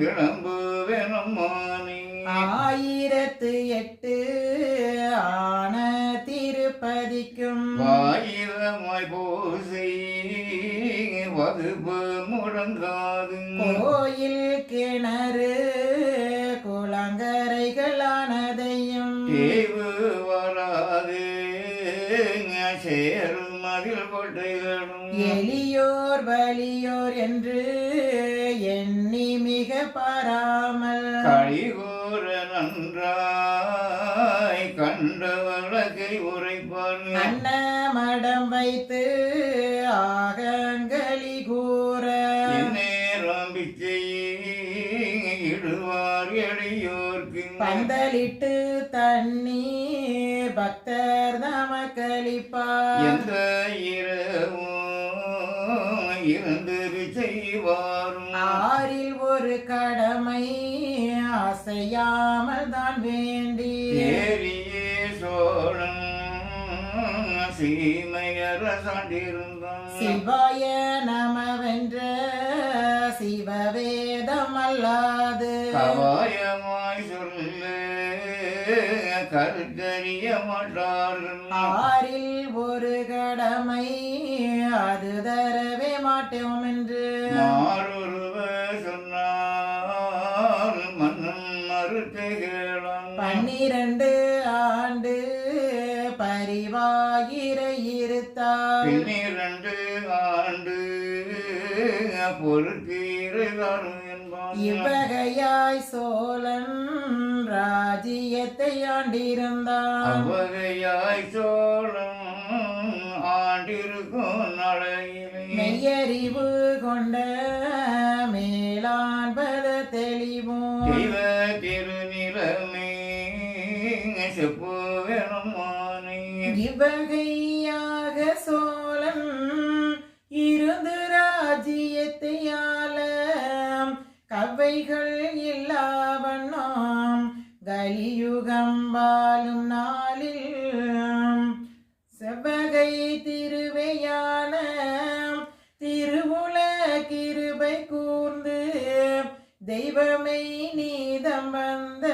விளம்பு வெனமானே ஆயிரத்து எட்டு ஆன திருப்பதிக்கும் வாயிரமாய் பூசை வகுப்பு முழங்காது. கோயில் கிணறு குளங்கரைகளானதையும் தேவு வராது. சேரும் மதில் கொட்டைகளும். எளியோர் வலியோர் என்று எண்ணி மிக பாராமல் கழிகூற நன்றாய் கண்ட வழக்கை உரைப்பார் அன்னமடம் வைத்து ஆகங்களி கூற நேரம் இடுவார் எளியோர்க்கு பந்தலிட்டு தண்ணீர் பக்தர் நமக்களிப்பார். எந்த இருந்து செய்வாரும் ஆறில் ஒரு கடமை அசையாமல் தான் வேண்டி. ஏரியே சோழன் சீமையர சாண்டிருந்தான். சிவாய நமவென்ற சிவவேதம் அல்லாது. கவாயமாய் சொல்லு கருத்தறிய மாட்டார்கள் ஆறில் ஒரு கடமை அது தரவே மாட்டோம் என்று. மாறொருவ சொன்னால் மன்னன் மறுத்து கேளான் பன்னிரண்டு ஆண்டு பரிவாயிர இருத்தார் பின்னிரண்டு ஆண்டு என்பான். இவ்வகையாய் சோழன் ராஜ்யத்தை ஆண்டிருந்தான். அவ்வகையாய் சோழம் ஆண்டிருக்கும் நடையிலே மெய்யறிவு கொண்ட மேலான் பல தெளிவும் தெய்வ திருநிலமே செப்பு வேணுமானே இவ்வகையாக சோழன் இருந்து ராஜ்யத்தை ஆள. கவ்வைகள் இல்லாவண்ணம் கலியுகம் வாழும் நாளில் செவ்வகை திருவையான திருவுல கிருபை கூர்ந்து தெய்வமை நீதம் வந்த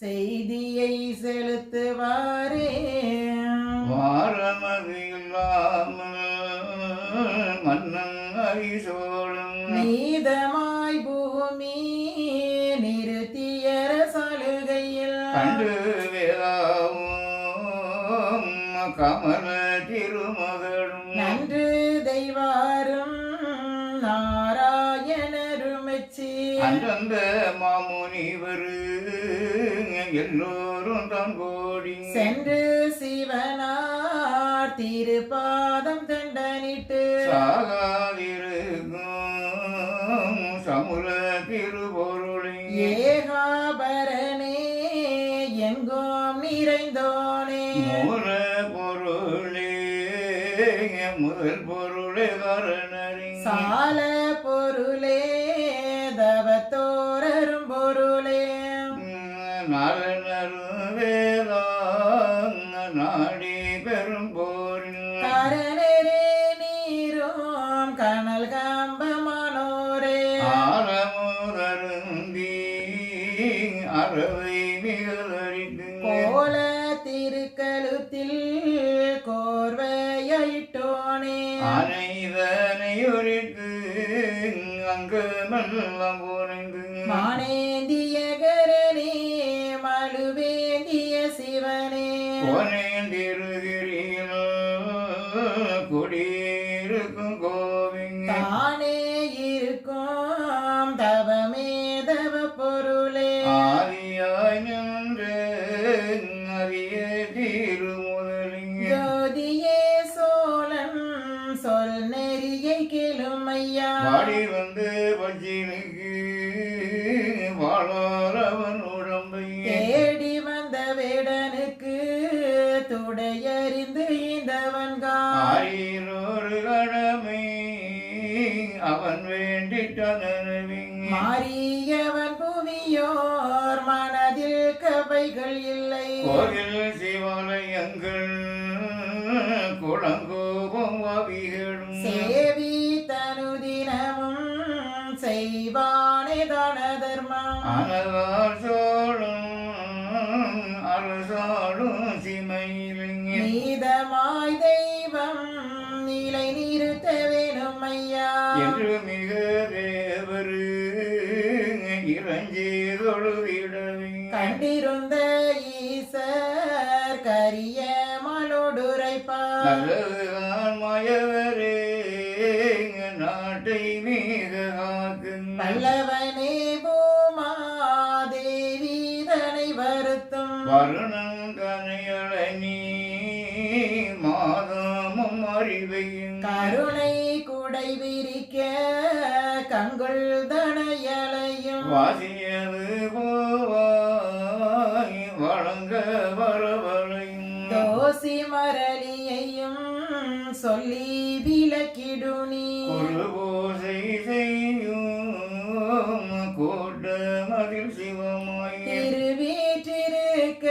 செய்தி நன்று தெய்வாரும் நாராயணருமெச்சி. அந்தந்த மாமுனிவர் எல்லோரும் தான் கோடி. சென்று சிவனார் திருப்பாதம் தண்டனிட்டு. சாகாதிருக்கும் சமுல திருபொருளை. ஏகாபரணே எங்கோம் நிறைந்தோனே. முதல் பொருளே கரணரி சால பொருளே தவத்தோரரும் பொருளே. நலனரும் வேதாங் நாடி பெரும் போரில். கரணரே நீரும் கனல் கம்பமானோரே. ஆரமுதருந்தி அறவை மிகதரித்து குடியிருக்கும் கோவிங்க தானே இருக்கும் தவமே தவ பொருளே. ஆதியாய் நின்று அறிய திருமுதலிங்க ஜோதியே சோழன் சொல் நெறியை கேளுமையா வாடி வந்து பச்சினுக்கு வாழாரவன் உடம்பை தேடி வந்த வேடனுக்கு துடையறிந்து ஈந்தவன்கான் மாறியவன் புவியோர் மனதில் கவை அவைகள் இல்லை. கோவில் சிவாலயங்கள் குளங்கோபம் அவிகளும். சேவி தனுதினமும் செய்வானே தான தர்மம். அனகார் சோழும் அரசாளும் சிமையிலிங்க நீதமாய் தெய்வம் நிலை நிறுத்த வேணும் ஐயா. பல்லவனே பூமாதேவி தனை வருத்தும். வருணம் கனையளை நீ மாதமும் அறிவையும். கருணை குடை விரிக்க கண்கள் தனையலையும். வாசியது போவாய் வழங்க வரவழையும். தோசி மரளியையும் சொல்லி விளக்கிடுனி ஒரு போசை செய்யும் கோட்ட மதில் சிவமாய். திருவீற்றிருக்க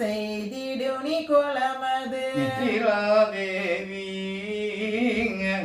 செய்திடுனி கொலமது. நித்திராதேவி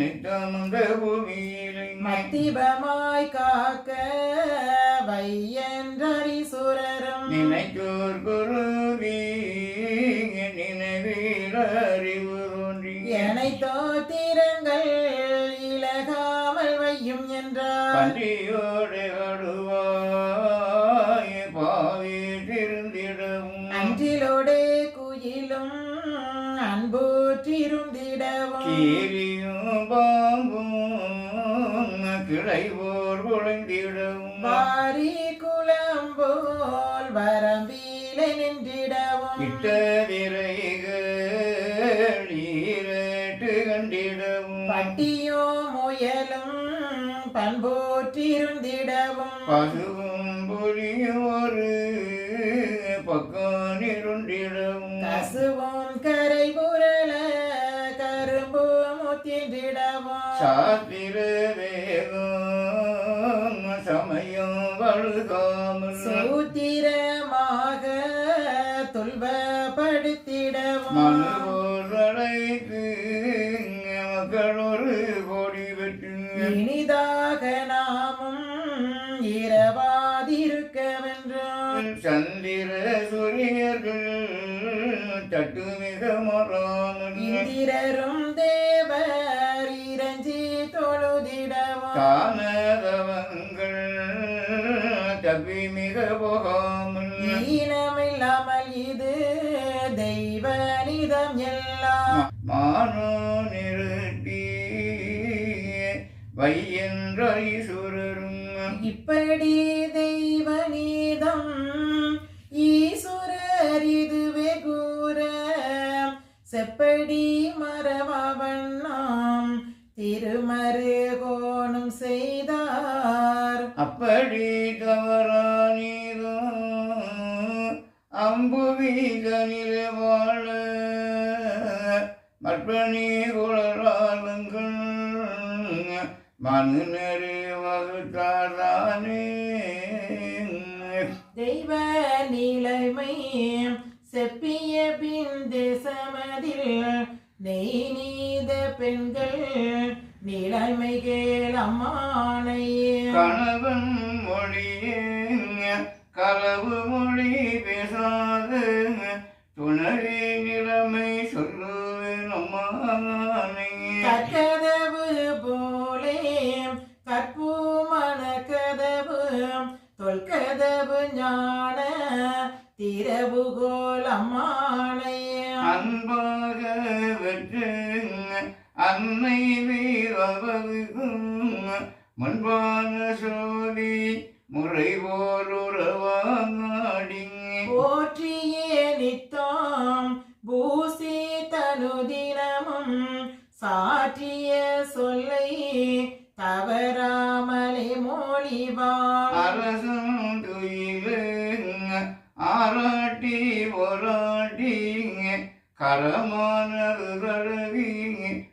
நித்தமந்த பூமியிலே மத்திபமாய் காக்க வையன்றரிசுரரும் நினைச்சோர் குருவி கீரியும் பாம்பும் கிளைவோர் குழைந்திடவும் வாரி குளம்போல் வரம்பிலே நின்றிடவும். இட்ட விரைகள் ஈரட்டு கண்டிடவும். பட்டியோ முயலும் பண்போற்றிருந்திடவும். பசுவும் புலியும் ஒரு பக்கம் இருண்டிடவும். கசுவும் கரை கரும்பு முத்தின்றிடவும் சாத்திர வேகம் சமயம் வழுகாமல். சூத்திரமாக துல்பப்படுத்திடவும் மனுவோரைக்கு மக்கள் ஒரு கோடி பெற்று இனிதாக நாமும் இரவாதிருக்கவென்றும் சந்திர சூரியர்கள் தட்டு மிக மறாமல். இந்திரரும் தப்பி மிக போகாமல் ஈனமில்லாமல் இது தெய்வ நிதம் எல்லாம் மானோ நிறுத்தி வையன்றீசுரரும் இப்படி தெய்வ நீதம் ஈஸ்வரர் இதுவே கூற. செப்படி மரவண்ணாம் திருமரு கோணம் செய்தார். அப்படி தவறானீதோ அம்புவீதனில் வாழ மற்பணி குளராளுங்கள் மனுநரு வகுத்தாரானே. தெய்வ நிலைமை செப்பிய பின் தேசமதில் நெய் நீத பெண்கள் நிலைமை கேள் அம்மானையே கணவன் மொழிய களவு மொழி பேசாது துணவி நிலைமை சொல்லுவேன் அம்மானே. கற்கதவு போலே கற்பூமண கதவு தொல்கதவு ஞான திரவுகோல் அம்மானையே அன்பாக வெற்றுங்க அன்னை வீரவதுக்கும் முன்பான சோதி முறை போல் உறவாடிங்க போற்றியே நித்தம் சாற்றிய சொல்லை தவறாமலே மொழிவான் அரசும் துயிலுங்க ஆராட்டி போராட்டிங்க கரமானது கடவி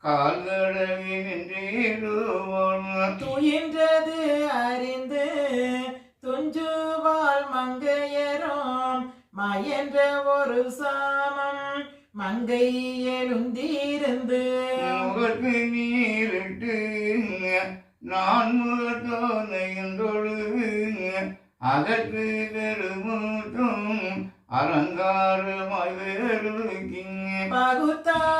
கால் கடவி நின்றேடுவான் துயின்றது அறிந்து துஞ்சுவாள் மங்கையரும் மயன்ற ஒரு சாமம் மங்கை எழுந்திருந்து முகத்து நீரிட்டு நான் முகத்தோனை தொழுது அதற்கு பெருமூட்டும் அலங்காரமாய் வேறுக்கிங்க. பகுத்தாக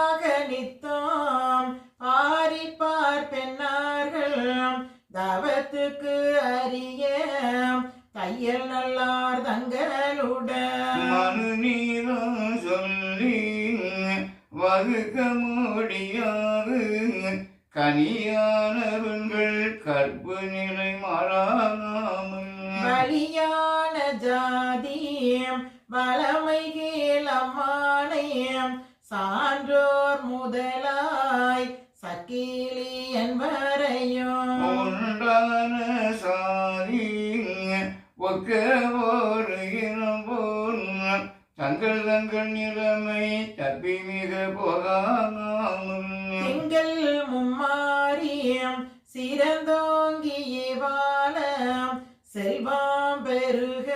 முடியாது கனியானவர்கள் கற்பு நிலை மாறாமல். பலியான ஜாதியம் வளமை அம்மானையம் சான்றோர் முதலாய் சக்கிலி என்பரையும். உண்டான சாதி ஒக்க ஒரு இனம் போல் தங்கள் தங்கள் நிலைமை தப்பி மிக போகாமல் திங்கள் மும்மாரியம் சிறந்தோங்கிய வாழம் செல்வம் பெருக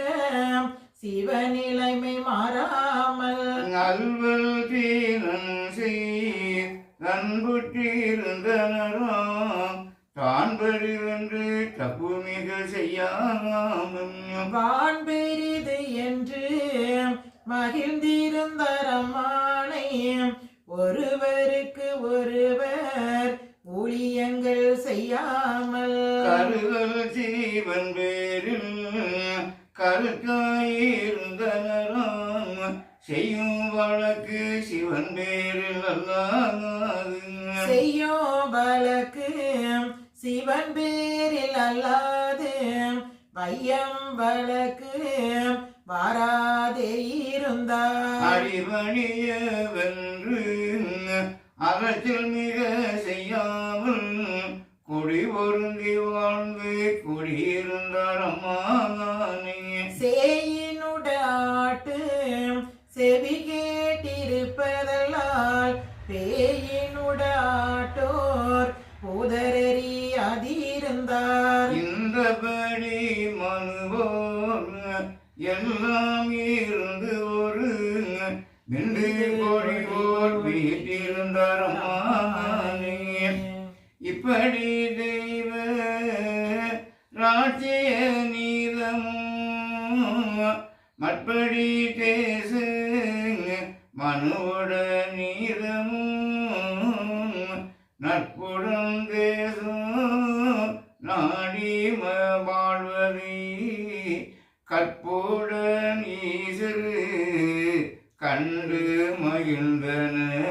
சிவநிலைமை மாறாமல். நல்வல் தீரன் செய் அன்புற்றிருந்தனராம் தான் பெருவென்று தப்பு மிக செய்யாமல் வான் பெரிது என்று மகிழ்ந்திருந்தரமானை ஒருவருக்கு ஒருவர் ஊழியங்கள் செய்யாமல் கருதல் ஜீவன் பேரில் கருத்தாயிருந்தனராம் செய்யும் வழக்கு சிவன் பேரில் அல்லாது செய்யும் வழக்கு சிவன் பேரில் அல்லாது. வையம் வழக்கு வாராதே இருந்தார் அடிபணிய வென்று அகத்தில் மிக செய்யாமல் குடி பொருந்தி வாழ்ந்து குடியிருந்தார் அம்மானே. சேயினுடாட்டு செவி கேட்டிருப்பதல்லால் பேயினுடாட்டோர் நீதமும் மற்படி பேசு மனுவோட நீதமும் நற்புடன் பேசும் நாடி ம- வாழ்வதை கற்புடன் ஈசரு கண்டு மகிழ்ந்தன.